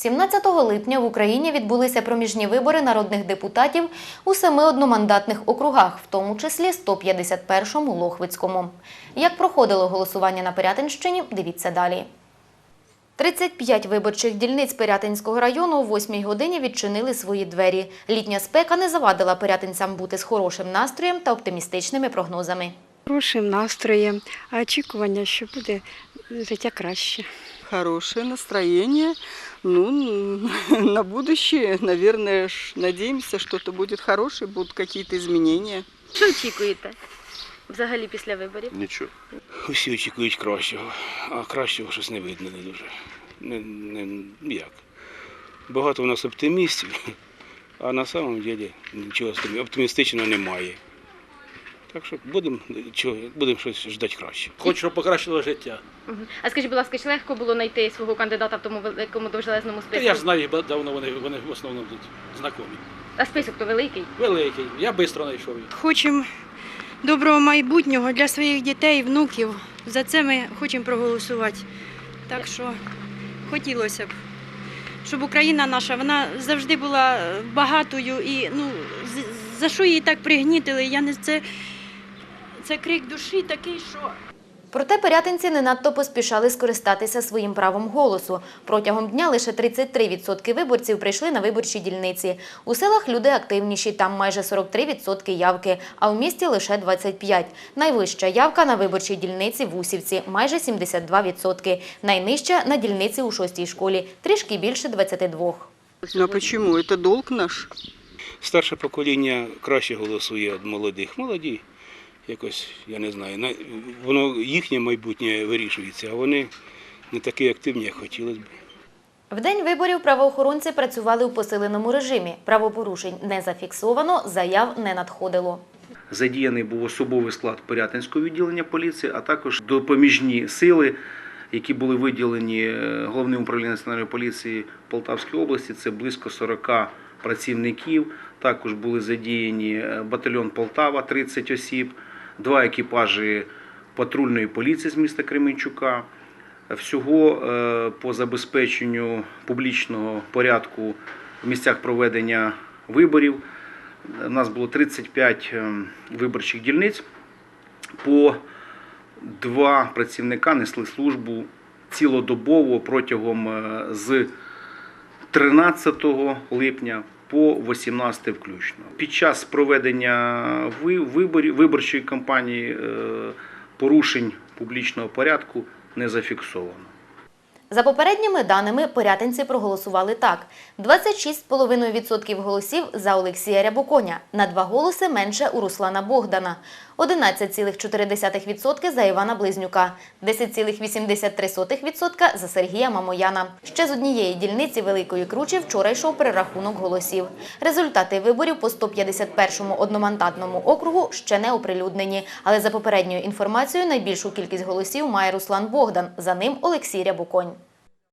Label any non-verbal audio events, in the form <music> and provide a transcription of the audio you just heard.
17 липня в Україні відбулися проміжні вибори народних депутатів у семи одномандатних округах, в тому числі 151-му Лохвицькому. Як проходило голосування на Пирятинщині, дивіться далі. 35 виборчих дільниць Пирятинського району о 8 годині відчинили свої двері. Літня спека не завадила пирятинцям бути з хорошим настроєм та оптимістичними прогнозами. Хорошим настроєм, а очікування, що буде життя краще. Хорошее настроение. Ну, <laughs> на будущее, наверное, надеемся, что-то будет хорошее, будут какие-то изменения. Що очікуєте взагалі після виборів? Нічого. Усі очікують кращого, а кращого щось не видно не дуже. Не, не, як. Багато у нас оптимістів, <laughs> а на самом деле нічого оптимістичного немає. Так що будемо будемо щось ждати краще. Хочу, щоб покращило життя. А скажіть, будь ласка, чи легко було знайти свого кандидата в тому великому довжелезному Та списку? я ж знаю їх давно, вони, вони в основному тут знайомі. А список то великий? Великий. Я швидко знайшов їх. Хочемо доброго майбутнього для своїх дітей, внуків. За це ми хочемо проголосувати. Так що хотілося б, щоб Україна наша, вона завжди була багатою і ну, за що її так пригнітили? Я не це, це крик душі такий, що. Проте пирятинці не надто поспішали скористатися своїм правом голосу. Протягом дня лише 33% виборців прийшли на виборчі дільниці. У селах люди активніші, там майже 43% явки, а у місті лише 25%. Найвища явка на виборчій дільниці в Усівці – майже 72%. Найнижча – на дільниці у шостій школі – трішки більше 22%. Ну а почему? Это долг наш. Старше покоління краще голосує від молодих. Молоді якось, я не знаю, на- воно їхнє майбутнє вирішується, а вони не такі активні, як хотілося б. В день виборів правоохоронці працювали у посиленому режимі. Правопорушень не зафіксовано, заяв не надходило. Задіяний був особовий склад Пирятинського відділення поліції, а також допоміжні сили, які були виділені е, головним управлінням національної поліції Полтавської області. Це близько 40 працівників. Також були задіяні е, батальйон Полтава, 30 осіб, два екіпажі патрульної поліції з міста Кременчука. Всього е, по забезпеченню публічного порядку в місцях проведення виборів у нас було 35 ем, виборчих дільниць. По два працівника несли службу цілодобово протягом е, з 13 липня по 18 включно. Під час проведення виборчої кампанії е, порушень публічного порядку не зафіксовано. За попередніми даними, порятинці проголосували так. 26,5% голосів за Олексія Рябоконя, на два голоси менше у Руслана Богдана, 11,4% за Івана Близнюка, 10,83% за Сергія Мамояна. Ще з однієї дільниці Великої Кручі вчора йшов перерахунок голосів. Результати виборів по 151-му одномандатному округу ще не оприлюднені, але за попередньою інформацією найбільшу кількість голосів має Руслан Богдан, за ним Олексій Рябоконь.